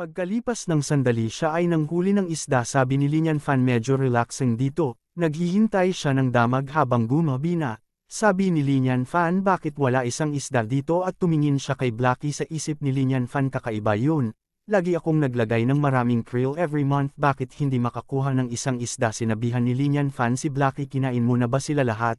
Pagkalipas ng sandali siya ay nanghuli ng isda sabi ni Linyan Fan medyo relaxing dito, naghihintay siya ng damag habang gumabi na. Sabi ni Linyan Fan bakit wala isang isda dito at tumingin siya kay Blackie sa isip ni Linyan Fan kakaiba yun. Lagi akong naglagay ng maraming krill every month bakit hindi makakuha ng isang isda sinabihan ni Linyan Fan si Blackie kinain mo na ba sila lahat?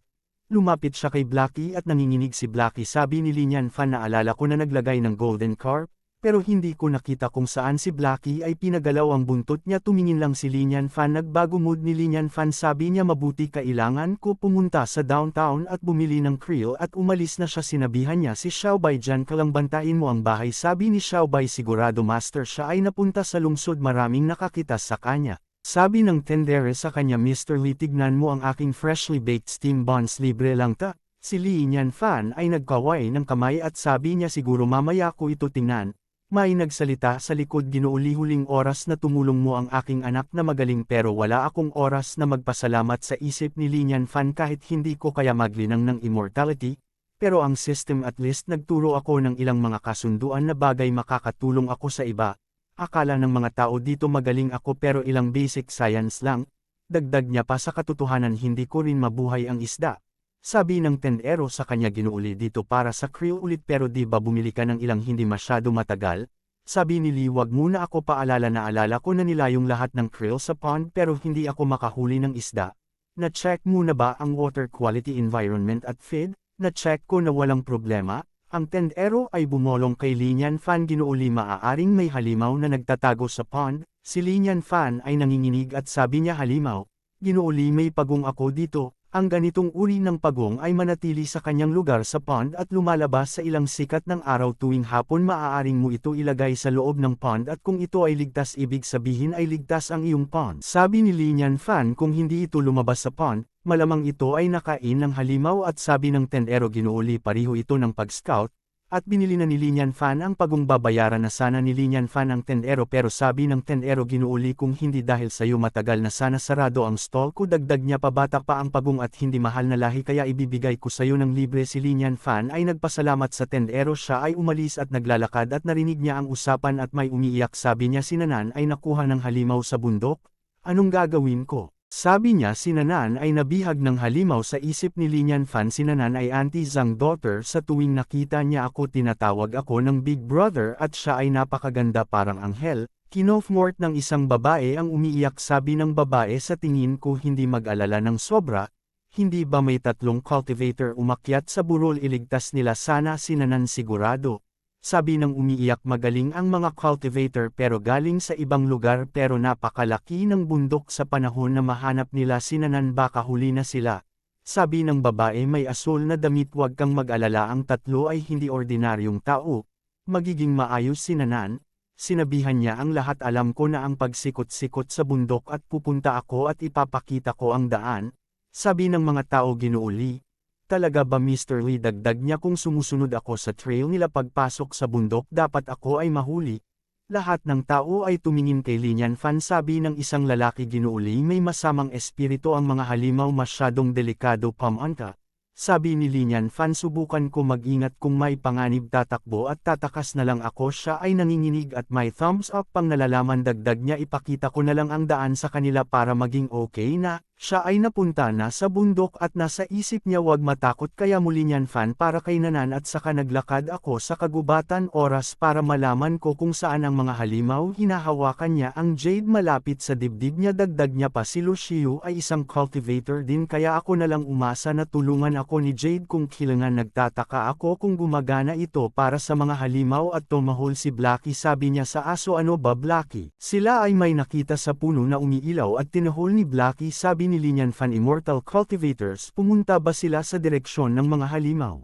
Lumapit siya kay Blackie at nanginginig si Blackie sabi ni Linyan Fan na alala ko na naglagay ng golden carp, pero hindi ko nakita kung saan si Blackie ay pinagalaw ang buntot niya tumingin lang si Linyan Fan nagbago mood ni Linyan Fan sabi niya mabuti kailangan ko pumunta sa downtown at bumili ng krill at umalis na siya sinabihan niya si Xiaobay dyan ka lang bantayin mo ang bahay sabi ni Xiaobay sigurado master siya ay napunta sa lungsod maraming nakakita sa kanya. Sabi ng tendere sa kanya Mr. Lee tignan mo ang aking freshly baked steam buns libre lang ta. Si Lee Nyan Fan ay nagkaway ng kamay at sabi niya siguro mamaya ko ito tingnan. May nagsalita sa likod ginuuli-huling oras na tumulong mo ang aking anak na magaling pero wala akong oras na magpasalamat sa isip ni Linyan Fan kahit hindi ko kaya maglinang ng immortality, pero ang system at least nagturo ako ng ilang mga kasunduan na bagay makakatulong ako sa iba. Akala ng mga tao dito magaling ako pero ilang basic science lang, dagdag niya pa sa katotohanan hindi ko rin mabuhay ang isda. Sabi ng tendero sa kanya ginuuli dito para sa krill ulit pero di ba bumili ka ng ilang hindi masyado matagal? Sabi ni Lee wag muna ako paalala na alala ko na nilayong lahat ng krill sa pond pero hindi ako makahuli ng isda. Na-check muna ba ang water quality environment at feed? Na-check ko na walang problema? Ang tendero ay bumolong kay Linyan Fan ginuuli maaaring may halimaw na nagtatago sa pond, si Linyan Fan ay nanginginig at sabi niya halimaw, ginuuli may pagong ako dito, ang ganitong uri ng pagong ay manatili sa kanyang lugar sa pond at lumalabas sa ilang sikat ng araw tuwing hapon. Maaaring mo ito ilagay sa loob ng pond at kung ito ay ligtas ibig sabihin ay ligtas ang iyong pond. Sabi ni Linyan Fan kung hindi ito lumabas sa pond, malamang ito ay nakain ng halimaw. At sabi ng tendero ginuuli pariho ito ng pag-scout, at binili na ni Linyan Fan ang pagong babayaran na sana ni Linyan Fan ang tendero pero sabi ng tendero ginuuli kung hindi dahil sa iyo matagal na sana sarado ang stall ko dagdag niya pa bata pa ang pagong at hindi mahal na lahi kaya ibibigay ko sa iyo ng libre. Si Linyan Fan ay nagpasalamat sa tendero siya ay umalis at naglalakad at narinig niya ang usapan at may umiiyak. Sabi niya si Nanan ay nakuha ng halimaw sa bundok, anong gagawin ko? Sabi niya si Nanan ay nabihag ng halimaw sa isip ni Linyan Fan si Nanan ay auntie Zhang daughter. Sa tuwing nakita niya ako tinatawag ako ng big brother at siya ay napakaganda parang anghel, kinofmort ng isang babae ang umiiyak. Sabi ng babae sa tingin ko hindi mag-alala ng sobra, hindi ba may tatlong cultivator umakyat sa burol? Iligtas nila sana si Nanan sigurado. Sabi ng umiiyak magaling ang mga cultivator pero galing sa ibang lugar pero napakalaki ng bundok sa panahon na mahanap nila sinanan baka huli na sila. Sabi ng babae may asul na damit wag kang mag-alala ang tatlo ay hindi ordinaryong tao. Magiging maayos sinanan. Sinabihan niya ang lahat alam ko na ang pagsikot-sikot sa bundok at pupunta ako at ipapakita ko ang daan. Sabi ng mga tao ginuuli, Talaga ba Mr. Lee dagdag niya kung sumusunod ako sa trail nila pagpasok sa bundok dapat ako ay mahuli? Lahat ng tao ay tumingin kay Linyan Fan sabi ng isang lalaki ginuuli may masamang espiritu ang mga halimaw masyadong delikado pamanka. Sabi ni Linyan Fan subukan ko mag-ingat kung may panganib tatakbo at tatakas na lang ako siya ay nanginginig at may thumbs up pang nalalaman dagdag niya ipakita ko na lang ang daan sa kanila para maging okay na, siya ay napunta na sa bundok at nasa isip niya wag matakot kaya muli niyan fan para kay nanan at saka naglakad ako sa kagubatan oras para malaman ko kung saan ang mga halimaw. Hinahawakan niya ang jade malapit sa dibdib niya dagdag niya pa si Lucio ay isang cultivator din kaya ako na lang umasa na tulungan ako ni Jade kung kailangan nagtataka ako kung gumagana ito para sa mga halimaw at tumahol si Blackie. Sabi niya sa aso ano ba Blackie. Sila ay may nakita sa puno na umiilaw at tinahol ni Blackie. Sabi ni Linyan Fan Immortal Cultivators pumunta ba sila sa direksyon ng mga halimaw.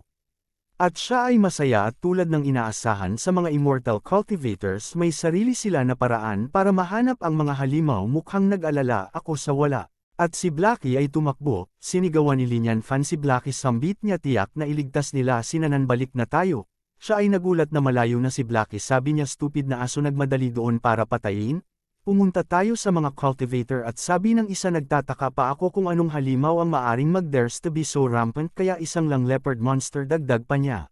At siya ay masaya at tulad ng inaasahan sa mga Immortal Cultivators may sarili sila na paraan para mahanap ang mga halimaw mukhang nag-alala ako sa wala. At si Blackie ay tumakbo, sinigawan ni Linyan Fan si Blackie sambit niya tiyak na iligtas nila sinanan balik na tayo. Siya ay nagulat na malayo na si Blackie sabi niya stupid na aso nagmadali doon para patayin, Pumunta tayo sa mga cultivator at sabi ng isa nagtataka pa ako kung anong halimaw ang maaring mag-dares to be so rampant kaya isang lang leopard monster dagdag pa niya.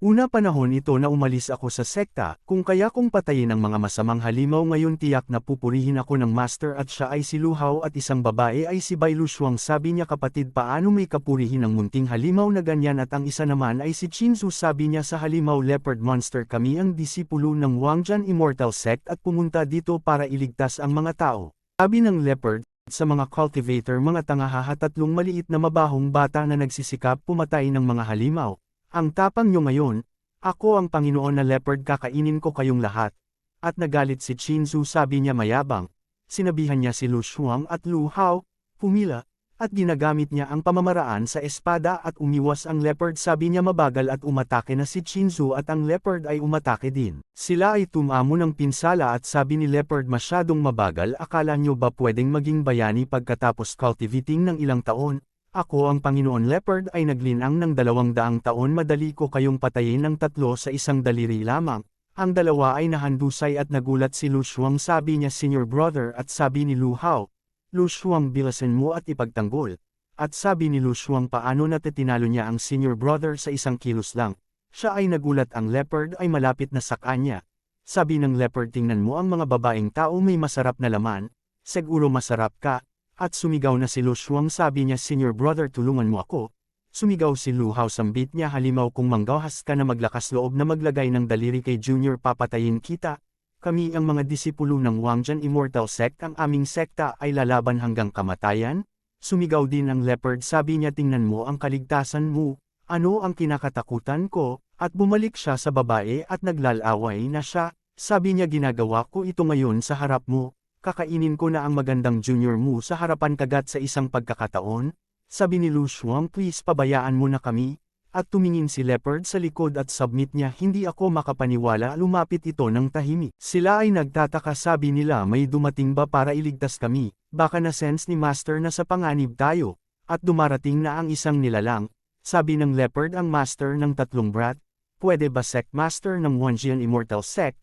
Una panahon ito na umalis ako sa sekta, kung kaya kong patayin ang mga masamang halimaw ngayon tiyak na pupurihin ako ng master at siya ay si Luhaw at isang babae ay si Bai Lushuang sabi niya kapatid paano may kapurihin ng munting halimaw na ganyan at ang isa naman ay si Chinsu sabi niya sa halimaw leopard monster kami ang disipulo ng Wangjan Immortal Sect at pumunta dito para iligtas ang mga tao. Sabi ng leopard, sa mga cultivator mga tangahaha tatlong maliit na mabahong bata na nagsisikap pumatay ng mga halimaw. Ang tapang nyo ngayon, ako ang Panginoon na leopard kakainin ko kayong lahat. At nagalit si Chinzu sabi niya mayabang. Sinabihan niya si Lu Shuang at Lu Hao, pumila, at ginagamit niya ang pamamaraan sa espada at umiwas ang leopard sabi niya mabagal at umatake na si Chinzu at ang leopard ay umatake din. Sila ay tumamo ng pinsala at sabi ni leopard masyadong mabagal akala nyo ba pwedeng maging bayani pagkatapos cultivating ng ilang taon, ako ang Panginoon Leopard ay naglinang ng dalawang daang taon madali ko kayong patayin ng tatlo sa isang daliri lamang. Ang dalawa ay nahandusay at nagulat si Lu Shuang sabi niya senior brother at sabi ni Lu Hao, Lu Shuang bilasin mo at ipagtanggol. At sabi ni Lu Shuang paano natitinalo niya ang senior brother sa isang kilos lang. Siya ay nagulat ang leopard ay malapit na sa kanya. Sabi ng leopard tingnan mo ang mga babaeng tao may masarap na laman, siguro masarap ka, at sumigaw na si Lu Shuang. Sabi niya senior brother tulungan mo ako. Sumigaw si Lu Hao. Sambit niya halimaw kung manggahas ka na maglakas loob na maglagay ng daliri kay Junior papatayin kita. Kami ang mga disipulo ng Wangjan Immortal Sect. Ang aming sekta ay lalaban hanggang kamatayan. Sumigaw din ang leopard. Sabi niya tingnan mo ang kaligtasan mo, ano ang kinakatakutan ko, at bumalik siya sa babae at naglalaway na siya, sabi niya ginagawa ko ito ngayon sa harap mo, kakainin ko na ang magandang junior mo sa harapan kagat sa isang pagkakataon? Sabi ni Lu Shuang please pabayaan mo na kami, at tumingin si Leopard sa likod at submit niya hindi ako makapaniwala lumapit ito ng tahimik. Sila ay nagtataka sabi nila may dumating ba para iligtas kami, baka na sense ni Master na sa panganib tayo, at dumarating na ang isang nilalang, sabi ng Leopard ang Master ng tatlong brat, pwede ba Sect Master ng Wanjian Immortal Sect,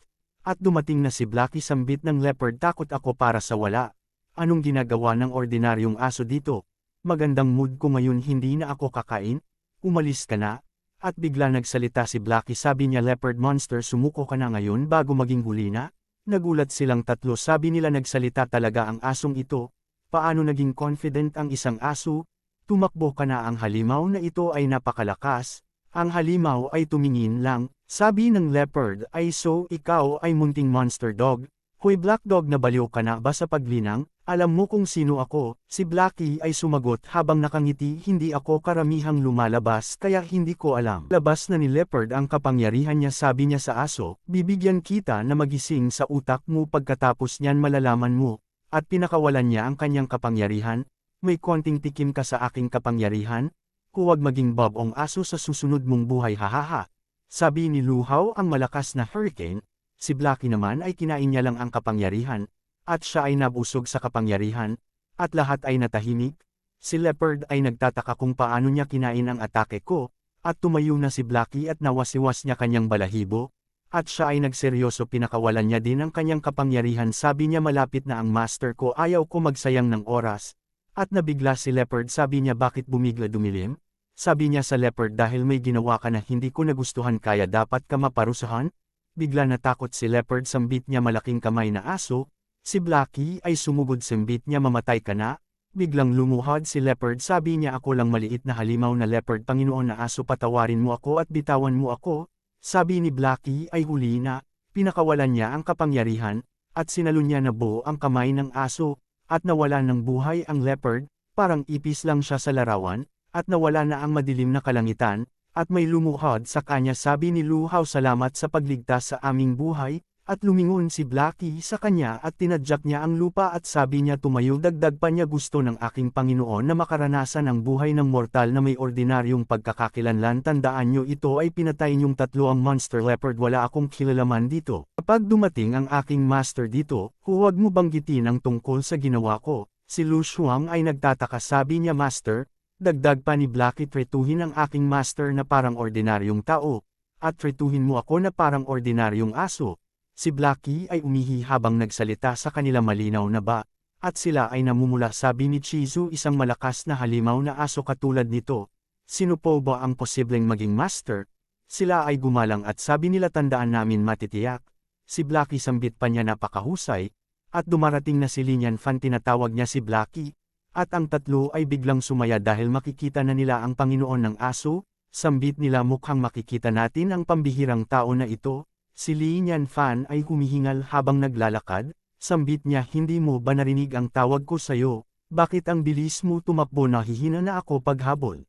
at dumating na si Blackie sambit ng leopard takot ako para sa wala. Anong ginagawa ng ordinaryong aso dito? Magandang mood ko ngayon hindi na ako kakain? Umalis ka na? At bigla nagsalita si Blackie sabi niya leopard monster sumuko ka na ngayon bago maging huli na? Nagulat silang tatlo sabi nila nagsalita talaga ang asong ito. Paano naging confident ang isang aso? Tumakbo ka na ang halimaw na ito ay napakalakas. Ang halimaw ay tumingin lang, sabi ng leopard ay so ikaw ay munting monster dog, Hoy black dog na baliw ka na ba sa paglinang? Alam mo kung sino ako, si Blackie ay sumagot habang nakangiti hindi ako karamihang lumalabas kaya hindi ko alam. Labas na ni Leopard ang kapangyarihan niya sabi niya sa aso, bibigyan kita na magising sa utak mo pagkatapos niyan malalaman mo, at pinakawalan niya ang kanyang kapangyarihan, may konting tikim ka sa aking kapangyarihan, huwag maging babong aso sa susunod mong buhay hahaha. Sabi ni Luhaw ang malakas na hurricane, si Blackie naman ay kinain niya lang ang kapangyarihan, at siya ay nabusog sa kapangyarihan, at lahat ay natahimik. Si Leopard ay nagtataka kung paano niya kinain ang atake ko, at tumayo na si Blackie at nawasiwas niya kanyang balahibo, at siya ay nagseryoso pinakawalan niya din ang kanyang kapangyarihan sabi niya malapit na ang master ko ayaw ko magsayang ng oras, at nabigla si Leopard sabi niya bakit bumigla dumilim? Sabi niya sa leopard dahil may ginawa ka na hindi ko nagustuhan kaya dapat ka maparusahan? Bigla natakot si leopard sambit niya malaking kamay na aso, si Blackie ay sumugod sambit niya mamatay ka na? Biglang lumuhod si leopard sabi niya ako lang maliit na halimaw na leopard panginoon na aso patawarin mo ako at bitawan mo ako? Sabi ni Blackie ay huli na, pinakawalan niya ang kapangyarihan, at sinalun niya na buo ang kamay ng aso, at nawala ng buhay ang leopard, parang ipis lang siya sa larawan, at nawala na ang madilim na kalangitan, at may lumuhod sa kanya sabi ni Luhaw salamat sa pagligtas sa aming buhay, at lumingon si Blackie sa kanya at tinadyak niya ang lupa at sabi niya tumayo dagdag pa niya gusto ng aking Panginoon na makaranasan ang buhay ng mortal na may ordinaryong pagkakakilanlan tandaan niyo ito ay pinatay niyong tatlo ang monster leopard wala akong kilalaman dito. Kapag dumating ang aking master dito, huwag mo banggitin ang tungkol sa ginawa ko. Si Lu Shuang ay nagtataka sabi niya master, Dagdag pa ni Blackie tretuhin ang aking master na parang ordinaryong tao, at tretuhin mo ako na parang ordinaryong aso. Si Blackie ay umihi habang nagsalita sa kanila malinaw na ba, at sila ay namumula sabi ni Chizu isang malakas na halimaw na aso katulad nito. Sino po ba ang posibleng maging master? sila ay gumalang at sabi nila tandaan namin matitiyak. Si Blackie sambit pa niya napakahusay, at dumarating na si Linian Fan tinatawag niya si Blackie, at ang tatlo ay biglang sumaya dahil makikita na nila ang Panginoon ng aso, sambit nila mukhang makikita natin ang pambihirang tao na ito, si Linian Fan ay humihingal habang naglalakad, sambit niya hindi mo ba narinig ang tawag ko sayo, bakit ang bilis mo tumakbo nahihina na ako paghabol.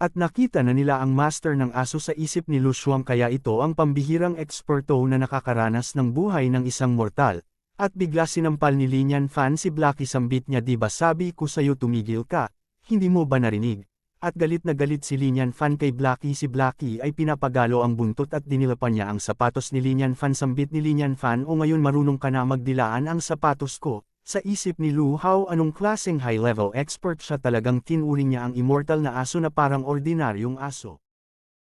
At nakita na nila ang master ng aso sa isip ni Lushuang kaya ito ang pambihirang eksperto na nakakaranas ng buhay ng isang mortal. At bigla sinampal ni Linyan Fan si Blackie sambit niya di ba sabi ko sa'yo tumigil ka, hindi mo ba narinig? At galit na galit si Linyan Fan kay Blackie si Blackie ay pinapagalo ang buntot at dinilapan niya ang sapatos ni Linyan Fan sambit ni Linyan Fan o ngayon marunong ka na magdilaan ang sapatos ko, sa isip ni Lu Hao anong klaseng high-level expert siya talagang tinuring niya ang immortal na aso na parang ordinaryong aso.